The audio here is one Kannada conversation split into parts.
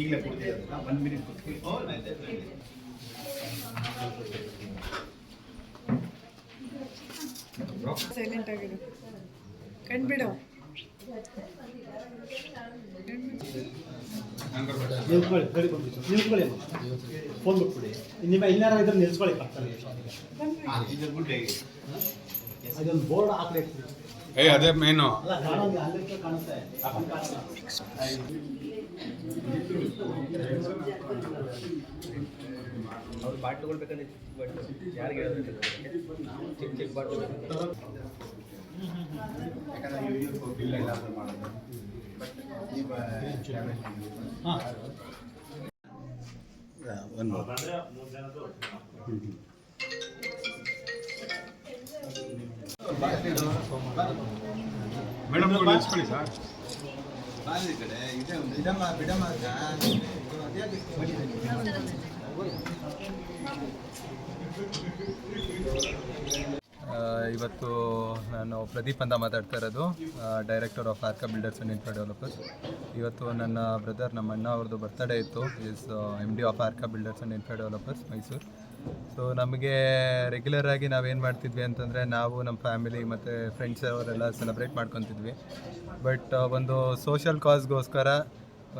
ಈಗಲೇ ಕೊಡ್ತೀವಿ ಒಂದು ಮಿನಿಟ್ ಕೊಡ್ತೀವಿ. ಸೈಲೆಂಟ್ ಆಗಿದೆ. ಕಣ್ಬಿಡು ನಿಲ್ಸ್ಕೊಳ್ಳಿ ಗಾಡಿ ಬಂದ್ಬಿಟ್ಟು ನಿಲ್ಸ್ಕೊಳ್ಳಿ ಫೋನ್ ಬಿಟ್ಬಿಡಿ. ನಿಮ್ಮ ಇನ್ನಾರ ಇದ್ರೆ ನಿಲ್ಸ್ಕೊಳ್ಳಿ ಹೇಗೆ ಅದೊಂದು ಬೋರ್ಡ್ ಹಾಕ್ಲಿ ಏ ಅದೇ ಮೇನು. ಅವ್ರು ಬಾಟ್ ತಗೊಳ್ಬೇಕಂದ್ರೆ ಬಟ್ ಯಾರಿಗೆ ಚಿಕ್ಕ ಚಿಕ್ಕ ಬಾಟ್ ಯಾಕಂದ್ರೆ ಬಿಲ್ ಎಲ್ಲ ಮಾಡೋದು. ಒಂದು. ಮೇಡಮ್ ಹಚ್ಕೊಳ್ಳಿ ಸರ್. ಇವತ್ತು ನಾನು ಪ್ರದೀಪ್ ಅಂತ ಮಾತಾಡ್ತಾ ಇರೋದು director of Arka builders and infra developers ಇವತ್ತು ನನ್ನ ಬ್ರದರ್ ನಮ್ಮ ಅಣ್ಣ ಅವ್ರದ್ದು ಬರ್ತಡೇ ಇತ್ತು. Is M D of Arka builders and infra developers Mysuru so ನಮಗೆ ರೆಗ್ಯುಲರ್ ಆಗಿ ನಾವೇನು ಮಾಡ್ತಿದ್ವಿ ಅಂತಂದರೆ ನಾವು ನಮ್ಮ ಫ್ಯಾಮಿಲಿ ಮತ್ತು ಫ್ರೆಂಡ್ಸ್ ಅವರೆಲ್ಲ ಸೆಲೆಬ್ರೇಟ್ ಮಾಡ್ಕೊತಿದ್ವಿ. ಬಟ್ ಒಂದು ಸೋಷಲ್ ಕಾಸ್ಗೋಸ್ಕರ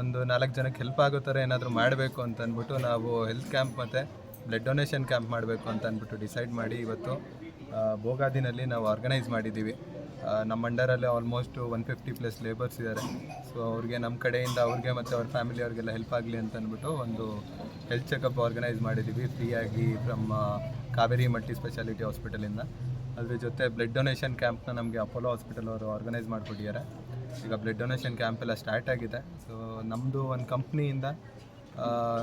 ಒಂದು ನಾಲ್ಕು ಜನಕ್ಕೆ ಹೆಲ್ಪ್ ಆಗೋ ಥರ ಏನಾದರೂ ಮಾಡಬೇಕು ಅಂತ ಅಂದ್ಬಿಟ್ಟು ನಾವು ಹೆಲ್ತ್ ಕ್ಯಾಂಪ್ ಮತ್ತು ಬ್ಲಡ್ ಡೊನೇಷನ್ ಕ್ಯಾಂಪ್ ಮಾಡಬೇಕು ಅಂತ ಅಂದ್ಬಿಟ್ಟು ಡಿಸೈಡ್ ಮಾಡಿ ಇವತ್ತು ಬೋಗಾದಿನಲ್ಲಿ ನಾವು ಆರ್ಗನೈಸ್ ಮಾಡಿದ್ದೀವಿ ನಮ್ಮ ಅಂಡರಲ್ಲಿ almost one fifty plus labours ಇದ್ದಾರೆ. ಸೊ ಅವ್ರಿಗೆ ನಮ್ಮ ಕಡೆಯಿಂದ ಅವ್ರಿಗೆ ಮತ್ತು ಅವ್ರ ಫ್ಯಾಮಿಲಿ ಅವ್ರಿಗೆಲ್ಲ ಹೆಲ್ಪ್ ಆಗಲಿ ಅಂತ ಅಂದ್ಬಿಟ್ಟು ಒಂದು ಹೆಲ್ತ್ ಚೆಕಪ್ ಆರ್ಗನೈಸ್ ಮಾಡಿದ್ದೀವಿ ಫ್ರೀಯಾಗಿ ಫ್ರಮ್ ಕಾವೇರಿ ಮಲ್ಟಿ ಸ್ಪೆಷಾಲಿಟಿ ಹಾಸ್ಪಿಟಲಿಂದ ಅದ್ರ ಜೊತೆ ಬ್ಲಡ್ ಡೊನೇಷನ್ ಕ್ಯಾಂಪ್ನ ನಮಗೆ ಅಪೋಲೋ ಹಾಸ್ಪಿಟಲ್ ಅವರು ಆರ್ಗನೈಸ್ ಮಾಡಿಕೊಟ್ಟಿದ್ದಾರೆ. ಈಗ ಬ್ಲಡ್ ಡೊನೇಷನ್ ಕ್ಯಾಂಪ್ ಎಲ್ಲ ಸ್ಟಾರ್ಟ್ ಆಗಿದೆ. ಸೊ ನಮ್ಮದು ಒಂದು ಕಂಪ್ನಿಯಿಂದ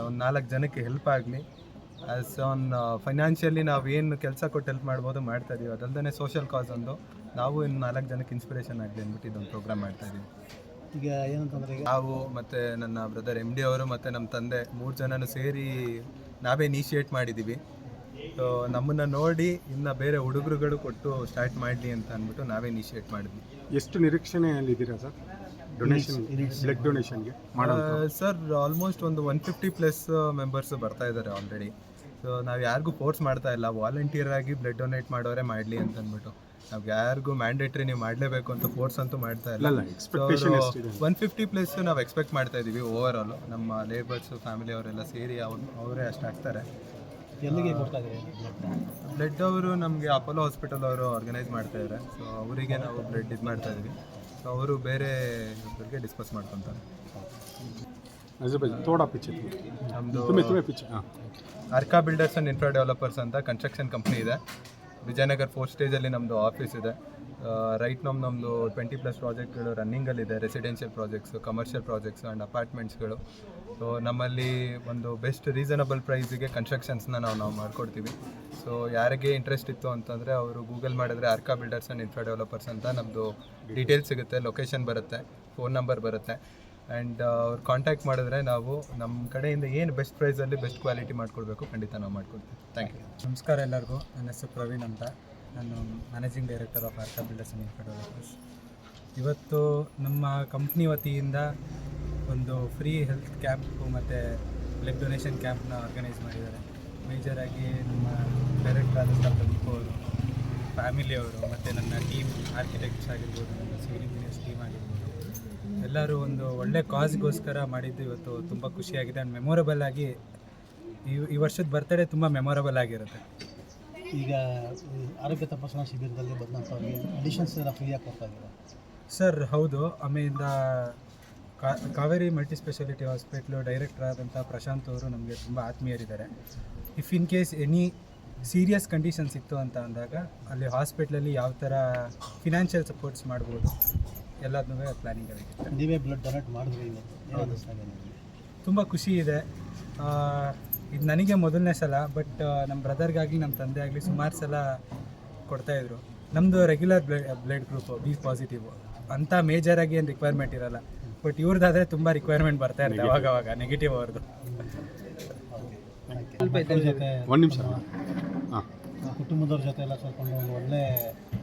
ಒಂದು ನಾಲ್ಕು ಜನಕ್ಕೆ ಹೆಲ್ಪ್ ಆಗಲಿ. ಆ್ಯಸ್ ಆನ್ ಫೈನಾನ್ಷಿಯಲಿ ನಾವು ಏನು ಕೆಲಸ ಕೊಟ್ಟು ಹೆಲ್ಪ್ ಮಾಡ್ಬೋದು ಮಾಡ್ತಾ ಇದೀವಿ. ಅದಲ್ಲದೆ ಸೋಷಿಯಲ್ ಕಾಸ್ ಒಂದು. ನಾವು ಇನ್ನು ನಾಲ್ಕು ಜನಕ್ಕೆ ಇನ್ಸ್ಪಿರೇಷನ್ ಆಗಲಿ ಅಂದ್ಬಿಟ್ಟು ಇದೊಂದು ಪ್ರೋಗ್ರಾಮ್ ಮಾಡ್ತಾ ಇದ್ದೀವಿ ಈಗ ಏನಂತಂದ್ರೆ ಈಗ ನಾವು ಮತ್ತು ನನ್ನ ಬ್ರದರ್ ಎಂ ಡಿ ಅವರು ಮತ್ತು ನಮ್ಮ ತಂದೆ ಮೂರು ಜನನು ಸೇರಿ ನಾವೇ ಇನಿಷಿಯೇಟ್ ಮಾಡಿದ್ದೀವಿ ಸೊ ನಮ್ಮನ್ನು ನೋಡಿ ಇನ್ನು ಬೇರೆ ಹುಡುಗರುಗಳು ಕೊಟ್ಟು ಸ್ಟಾರ್ಟ್ ಮಾಡಲಿ ಅಂತ ಅಂದ್ಬಿಟ್ಟು ನಾವೇ ಇನಿಷಿಯೇಟ್ ಮಾಡಿದ್ವಿ. ಎಷ್ಟು ನಿರೀಕ್ಷಣೆ ನಿರೀಕ್ಷಣೆಯಲ್ಲಿದ್ದೀರಾ sir? Donation blood ಡೊನೇಷನ್ಗೆ sir almost ಒಂದು ಒನ್ ಫಿಫ್ಟಿ ಪ್ಲಸ್ ಮೆಂಬರ್ಸ್ ಬರ್ತಾ ಇದ್ದಾರೆ ಆಲ್ರೆಡಿ ಸೊ ನಾವು ಯಾರಿಗೂ ಫೋರ್ಸ್ ಮಾಡ್ತಾ ಇಲ್ಲ. ವಾಲಂಟಿಯರ್ ಆಗಿ ಬ್ಲಡ್ ಡೊನೇಟ್ ಮಾಡೋರೆ ಮಾಡಲಿ ಅಂತ ಅಂದ್ಬಿಟ್ಟು. ನಾವು ಯಾರಿಗೂ ಮ್ಯಾಂಡೇಟ್ರಿ ನೀವು ಮಾಡಲೇಬೇಕು ಅಂತ ಫೋರ್ಸ್ ಅಂತೂ ಮಾಡ್ತಾ ಇಲ್ಲ? ಒನ್ ಫಿಫ್ಟಿ ಪ್ಲಸ್ ನಾವು ಎಕ್ಸ್ಪೆಕ್ಟ್ ಮಾಡ್ತಾ ಇದ್ದೀವಿ ಓವರ್ ಆಲ್ ನಮ್ಮ ಲೇಬರ್ಸ್ ಫ್ಯಾಮಿಲಿ ಅವರೆಲ್ಲ ಸೇರಿ ಅವ್ರು ಅವರೇ ಅಷ್ಟು ಹಾಕ್ತಾರೆ. ಬ್ಲಡ್ ಅವರು ನಮಗೆ ಅಪೋಲೋ ಹಾಸ್ಪಿಟಲ್ ಅವರು ಆರ್ಗನೈಸ್ ಮಾಡ್ತಾ ಇದ್ದಾರೆ ಸೊ ಅವರಿಗೆ ನಾವು ಬ್ಲಡ್ ಇದು ಮಾಡ್ತಾ ಇದ್ವಿ. ಸೊ ಅವರು ಬೇರೆ ಇವ್ರಿಗೆ ಡಿಸ್ಕಸ್ ಮಾಡ್ಕೊತಾರೆ. ನಮ್ಮದು Arka builders and infra developers ಅಂತ ಕನ್ಸ್ಟ್ರಕ್ಷನ್ ಕಂಪ್ನಿ ಇದೆ. ವಿಜಯನಗರ್ ಫೋರ್ ಸ್ಟೇಜಲ್ಲಿ ನಮ್ಮದು ಆಫೀಸ್ ಇದೆ. ರೈಟ್ ನಮ್ಮ ನಮ್ಮದು ಟ್ವೆಂಟಿ ಪ್ಲಸ್ ಪ್ರಾಜೆಕ್ಟ್ಗಳು ರನ್ನಿಂಗಲ್ಲಿದೆ residential projects commercial projects and ಅಪಾರ್ಟ್ಮೆಂಟ್ಸ್ಗಳು so ನಮ್ಮಲ್ಲಿ ಒಂದು ಬೆಸ್ಟ್ ರೀಸನಬಲ್ ಪ್ರೈಸಿಗೆ ಕನ್ಸ್ಟ್ರಕ್ಷನ್ಸ್ನ ನಾವು ನಾವು ಮಾಡಿಕೊಡ್ತೀವಿ. ಸೊ ಯಾರಿಗೆ ಇಂಟ್ರೆಸ್ಟ್ ಇತ್ತು ಅಂತಂದರೆ ಅವರು ಗೂಗಲ್ ಮಾಡಿದ್ರೆ Arka builders and infra developers ಅಂತ ನಮ್ಮದು ಡೀಟೇಲ್ಸ್ ಸಿಗುತ್ತೆ ಲೊಕೇಶನ್ ಬರುತ್ತೆ ಫೋನ್ ನಂಬರ್ ಬರುತ್ತೆ. ಆ್ಯಂಡ್ ಅವ್ರು ಕಾಂಟ್ಯಾಕ್ಟ್ ಮಾಡಿದ್ರೆ ನಾವು ನಮ್ಮ ಕಡೆಯಿಂದ ಏನು ಬೆಸ್ಟ್ ಪ್ರೈಸಲ್ಲಿ ಬೆಸ್ಟ್ ಕ್ವಾಲಿಟಿ ಮಾಡಿಕೊಡ್ಬೇಕು ಖಂಡಿತ ನಾವು ಮಾಡ್ಕೊಡ್ತೀವಿ. ಥ್ಯಾಂಕ್ ಯು ನಮಸ್ಕಾರ ಎಲ್ಲರಿಗೂ. ನನ್ನ ಹೆಸರು ಪ್ರವೀಣ್ ಅಂತ. ನಾನು managing director of Arka builders and developers ಇವತ್ತು ನಮ್ಮ ಕಂಪ್ನಿ ವತಿಯಿಂದ ಒಂದು ಫ್ರೀ ಹೆಲ್ತ್ ಕ್ಯಾಂಪು ಮತ್ತು ಬ್ಲಡ್ ಡೊನೇಷನ್ ಕ್ಯಾಂಪ್ನ ಆರ್ಗನೈಸ್ ಮಾಡಿದ್ದಾರೆ. ಮೇಜರಾಗಿ ನಮ್ಮ ಡೈರೆಕ್ಟರ್ ಆದಂಥ ಪ್ರದೀಪ್ ಅವರು ಫ್ಯಾಮಿಲಿಯವರು ಮತ್ತು ನನ್ನ ಟೀಮ್ ಆರ್ಕಿಟೆಕ್ಟ್ಸ್ ಆಗಿರ್ಬೋದು ನನ್ನ ಸಿವಿಲ್ ಇಂಜಿನಿಯರ್ಸ್ ಟೀಮ್ ಆಗಿರ್ಬೋದು. ಎಲ್ಲರೂ ಒಂದು ಒಳ್ಳೆ ಕಾಸ್ಗೋಸ್ಕರ ಮಾಡಿದ್ದು ಇವತ್ತು ತುಂಬ ಖುಷಿಯಾಗಿದೆ ಆ್ಯಂಡ್ ಮೆಮೊರಬಲ್ ಆಗಿ ಈ ಈ ವರ್ಷದ ಬರ್ತಡೇ ತುಂಬ ಮೆಮೊರಬಲ್ ಆಗಿರುತ್ತೆ. ಈಗ ಆರೋಗ್ಯ ತಪಾಸಣಾ ಶಿಬಿರದಲ್ಲಿ ಬಂದಂಥವ್ರಿಗೆ ಮೆಡಿಷನ್ಸ್ ಎಲ್ಲ ಫ್ರೀಯಾಗಿ ಕೊಡ್ತಾ ಇದ್ದೀರಾ? ಸರ್ ಹೌದು. ಆಮೇಲಿಂದ ಕಾ- Kaveri multi speciality hospital director ಆದಂಥ ಪ್ರಶಾಂತ್ ಅವರು ನಮಗೆ ತುಂಬ ಆತ್ಮೀಯರಿದ್ದಾರೆ. If in case any serious conditions ಇತ್ತು ಅಂತ ಅಂದಾಗ ಅಲ್ಲಿ ಹಾಸ್ಪಿಟ್ಲಲ್ಲಿ ಯಾವ ಥರ ಫಿನಾನ್ಷಿಯಲ್ ಸಪೋರ್ಟ್ಸ್ ಮಾಡ್ಬೋದು. ಎಲ್ಲದನ್ನೂ ಪ್ಲ್ಯಾನಿಂಗ್ ಆಗಿದೆ ನೀವೇ ಬ್ಲಡ್ ಡೊನೇಟ್ ಮಾಡಿದ್ರಿ ತುಂಬ ಖುಷಿ ಇದೆ. ಇದು ನನಗೆ ಮೊದಲನೇ ಸಲ ಬಟ್ ನಮ್ಮ ಬ್ರದರ್ಗಾಗಲಿ ನಮ್ಮ ತಂದೆ ಆಗಲಿ ಸುಮಾರು ಸಲ ಕೊಡ್ತಾಯಿದ್ರು ನಮ್ಮದು regular blood blood group B positive ಅಂಥ ಮೇಜರಾಗಿ ಏನು ರಿಕ್ವೈರ್ಮೆಂಟ್ ಇರಲ್ಲ. ಬಟ್ ಇವ್ರದ್ದಾದರೆ ತುಂಬ ರಿಕ್ವೈರ್ಮೆಂಟ್ ಬರ್ತಾ ಇರುತ್ತೆ ಅವಾಗ ಅವಾಗ ನೆಗೆಟಿವ್ ಅವ್ರದ್ದು ಜೊತೆ ಒಂದು ನಿಮಿಷ ಹಾಂ ಕುಟುಂಬದವ್ರ ಜೊತೆ ಎಲ್ಲ ಸೇರ್ಕೊಂಡು ಒಂದು ಒಳ್ಳೆ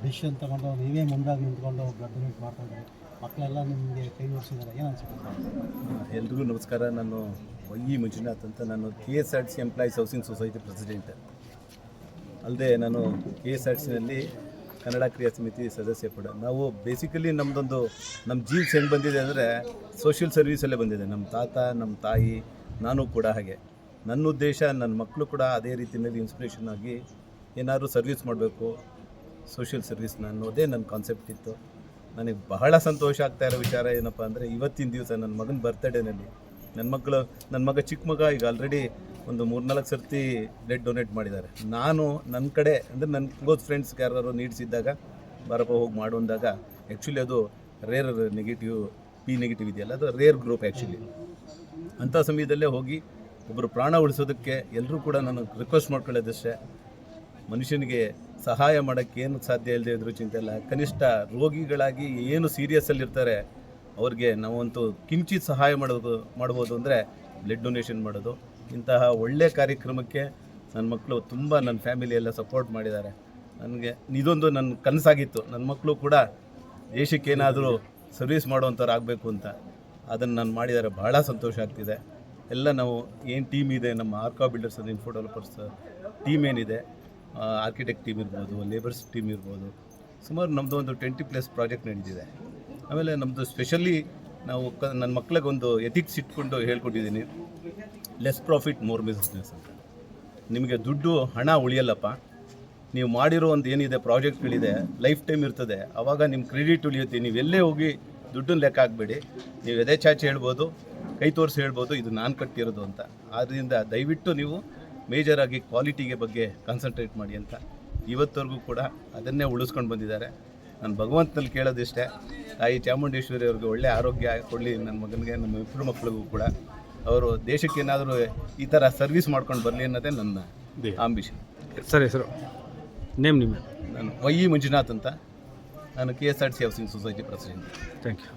ಡಿಸಿಷನ್ ತಗೊಂಡು ನೀವೇ ಮುಂದಾಗಿ ನಿಂತ್ಕೊಂಡು ಬ್ಲಡ್ ಡೊನೇಟ್ ಮಾಡ್ತಾ ಮಕ್ಕಳೆಲ್ಲ ನಿಮಗೆ ಕೈ ಓಡಿಸಿದ್ದಾರೆ ಏನು ಅನ್ಸುತ್ತೆ? ಎಲ್ರಿಗೂ ನಮಸ್ಕಾರ. ನಾನು ವೈ ಮಂಜುನಾಥ್ ಅಂತ. ನಾನು K S R T C employees housing society president ಅಲ್ಲದೆ ನಾನು ಕೆ ಎಸ್ ಆರ್ ಟಿ ಸಿನಲ್ಲಿ ಕನ್ನಡ ಕ್ರಿಯಾ ಸಮಿತಿ ಸದಸ್ಯ ಕೂಡ. ನಾವು ಬೇಸಿಕಲಿ ನಮ್ಮದೊಂದು ನಮ್ಮ ಜೀನ್ಸ್ ಹೆಂಗೆ ಬಂದಿದೆ ಅಂದರೆ ಸೋಷಿಯಲ್ ಸರ್ವೀಸಲ್ಲೇ ಬಂದಿದೆ. ನಮ್ಮ ತಾತ ನಮ್ಮ ತಾಯಿ, ನಾನು ಕೂಡ ಹಾಗೆ. ನನ್ನ ಉದ್ದೇಶ ನನ್ನ ಮಕ್ಕಳು ಕೂಡ ಅದೇ ರೀತಿಯಲ್ಲಿ ಇನ್ಸ್ಪಿರೇಷನ್ ಆಗಿ ಏನಾದರೂ ಸರ್ವಿಸ್ ಮಾಡಬೇಕು. ಸೋಷಿಯಲ್ ಸರ್ವಿಸ್ನ ಅನ್ನೋದೇ ನನ್ನ ಕಾನ್ಸೆಪ್ಟ್ ಇತ್ತು. ನನಗೆ ಬಹಳ ಸಂತೋಷ ಆಗ್ತಾ ಇರೋ ವಿಚಾರ ಏನಪ್ಪ ಅಂದರೆ ಇವತ್ತಿನ ದಿವಸ ನನ್ನ ಮಗನ ಬರ್ತ್ಡೇನಲ್ಲಿ ನನ್ನ ಮಕ್ಕಳು ನನ್ನ ಮಗ ಚಿಕ್ಕ ಮಗ ಈಗ ಆಲ್ರೆಡಿ ಒಂದು ಮೂರ್ನಾಲ್ಕು ಸರ್ತಿ ಬ್ಲಡ್ ಡೊನೇಟ್ ಮಾಡಿದ್ದಾರೆ. ನಾನು ನನ್ನ ಕಡೆ ಅಂದರೆ ನನ್ನ ಕ್ಲೋಸ್ ಫ್ರೆಂಡ್ಸ್ ಯಾರು ನೀಡ್ಸಿದ್ದಾಗ ಬರಪ್ಪ ಹೋಗಿ ಮಾಡು ಅಂದಾಗ ಆ್ಯಕ್ಚುಲಿ ಅದು ರೇರ್ ನೆಗೆಟಿವ್ ಪಿ ನೆಗೆಟಿವ್ ಇದೆಯಲ್ಲ, ಅದು ರೇರ್ ಗ್ರೂಪ್ ಆ್ಯಕ್ಚುಲಿ ಅಂಥ ಸಮಯದಲ್ಲೇ ಹೋಗಿ ಒಬ್ಬರು ಪ್ರಾಣ ಉಳಿಸೋದಕ್ಕೆ ಎಲ್ಲರೂ ಕೂಡ ನಾನು ರಿಕ್ವೆಸ್ಟ್ ಮಾಡ್ಕೊಳ್ಳೋದಷ್ಟೇ. ಮನುಷ್ಯನಿಗೆ ಸಹಾಯ ಮಾಡೋಕ್ಕೆ ಏನು ಸಾಧ್ಯ ಇಲ್ಲದೆ ಇದ್ರೂ ಚಿಂತೆ ಇಲ್ಲ. ಕನಿಷ್ಠ ರೋಗಿಗಳಾಗಿ ಏನು ಸೀರಿಯಸ್ಸಲ್ಲಿ ಇರ್ತಾರೆ, ಅವ್ರಿಗೆ ನಾವಂತೂ ಕಿಂಚಿತ್ ಸಹಾಯ ಮಾಡೋದು, ಮಾಡ್ಬೋದು ಅಂದರೆ ಬ್ಲಡ್ ಡೊನೇಷನ್ ಮಾಡೋದು. ಇಂತಹ ಒಳ್ಳೆಯ ಕಾರ್ಯಕ್ರಮಕ್ಕೆ ನನ್ನ ಮಕ್ಕಳು ತುಂಬ ನನ್ನ ಫ್ಯಾಮಿಲಿ ಎಲ್ಲ ಸಪೋರ್ಟ್ ಮಾಡಿದ್ದಾರೆ. ನನಗೆ ಇದೊಂದು ನನ್ನ ಕನಸಾಗಿತ್ತು. ನನ್ನ ಮಕ್ಕಳು ಕೂಡ ದೇಶಕ್ಕೇನಾದರೂ ಸರ್ವಿಸ್ ಮಾಡುವಂಥವ್ರು ಆಗಬೇಕು ಅಂತ. ಅದನ್ನು ನಾನು ಮಾಡಿದರೆ ಬಹಳ ಸಂತೋಷ ಆಗ್ತಿದೆ. ಎಲ್ಲ ನಾವು ಏನು ಟೀಮ್ ಇದೆ, ನಮ್ಮ Arka builders infra developers team ಏನಿದೆ ಆರ್ಕಿಟೆಕ್ಟ್ ಟೀಮ್ ಇರ್ಬೋದು ಲೇಬರ್ಸ್ ಟೀಮ್ ಇರ್ಬೋದು, ಸುಮಾರು ನಮ್ಮದು ಒಂದು ಟ್ವೆಂಟಿ ಪ್ಲಸ್ ಪ್ರಾಜೆಕ್ಟ್ ನಡೆದಿದೆ. ಆಮೇಲೆ ನಮ್ಮದು ಸ್ಪೆಷಲಿ ನಾವು ಕ ನನ್ನ ಮಕ್ಳಿಗೆ ಒಂದು ಎಥಿಕ್ಸ್ ಇಟ್ಕೊಂಡು ಹೇಳ್ಕೊಟ್ಟಿದ್ದೀನಿ. ಲೆಸ್ ಪ್ರಾಫಿಟ್ ಮೋರ್ ಬಿಸ್ನೆಸ್ ಅಂತ. ನಿಮಗೆ ದುಡ್ಡು ಹಣ ಉಳಿಯಲ್ಲಪ್ಪ. ನೀವು ಮಾಡಿರೋ ಒಂದು ಏನಿದೆ ಪ್ರಾಜೆಕ್ಟ್ಗಳಿದೆ ಲೈಫ್ ಟೈಮ್ ಇರ್ತದೆ ಆವಾಗ ನಿಮ್ಮ ಕ್ರೆಡಿಟ್ ಉಳಿಯುತ್ತೆ. ನೀವು ಎಲ್ಲೇ ಹೋಗಿ ದುಡ್ಡನ್ನ ಲೆಕ್ಕ ಹಾಕಬೇಡಿ. ನೀವು ಎದೆ ಚಾಚಿ ಹೇಳ್ಬೋದು, ಕೈ ತೋರಿಸಿ ಹೇಳ್ಬೋದು, ಇದು ನಾನು ಕಟ್ಟಿರೋದು ಅಂತ. ಆದ್ದರಿಂದ ದಯವಿಟ್ಟು ನೀವು ಮೇಜರಾಗಿ ಕ್ವಾಲಿಟಿಗೆ ಬಗ್ಗೆ ಕಾನ್ಸಂಟ್ರೇಟ್ ಮಾಡಿ ಅಂತ ಇವತ್ತವರೆಗೂ ಕೂಡ ಅದನ್ನೇ ಉಳಿಸ್ಕೊಂಡು ಬಂದಿದ್ದಾರೆ. ನಾನು ಭಗವಂತನಲ್ಲಿ ಕೇಳೋದಿಷ್ಟೇ ತಾಯಿ ಚಾಮುಂಡೇಶ್ವರಿ ಅವ್ರಿಗೆ ಒಳ್ಳೆ ಆರೋಗ್ಯ ಕೊಡಲಿ ನನ್ನ ಮಗನಿಗೆ ನಮ್ಮ ಇಬ್ಬರು ಮಕ್ಕಳಿಗೂ ಕೂಡ. ಅವರು ದೇಶಕ್ಕೆ ಏನಾದರೂ ಈ ಥರ ಸರ್ವಿಸ್ ಮಾಡ್ಕೊಂಡು ಬರಲಿ ಅನ್ನೋದೇ ನನ್ನ ಆಂಬಿಷನ್ ಸರ್ ಹೆಸರು ನೇಮ್ ನಿಮ್ಮ. ನಾನು ವೈ ಮಂಜುನಾಥ್ ಅಂತ. ನಾನು K S R T C housing society president thank you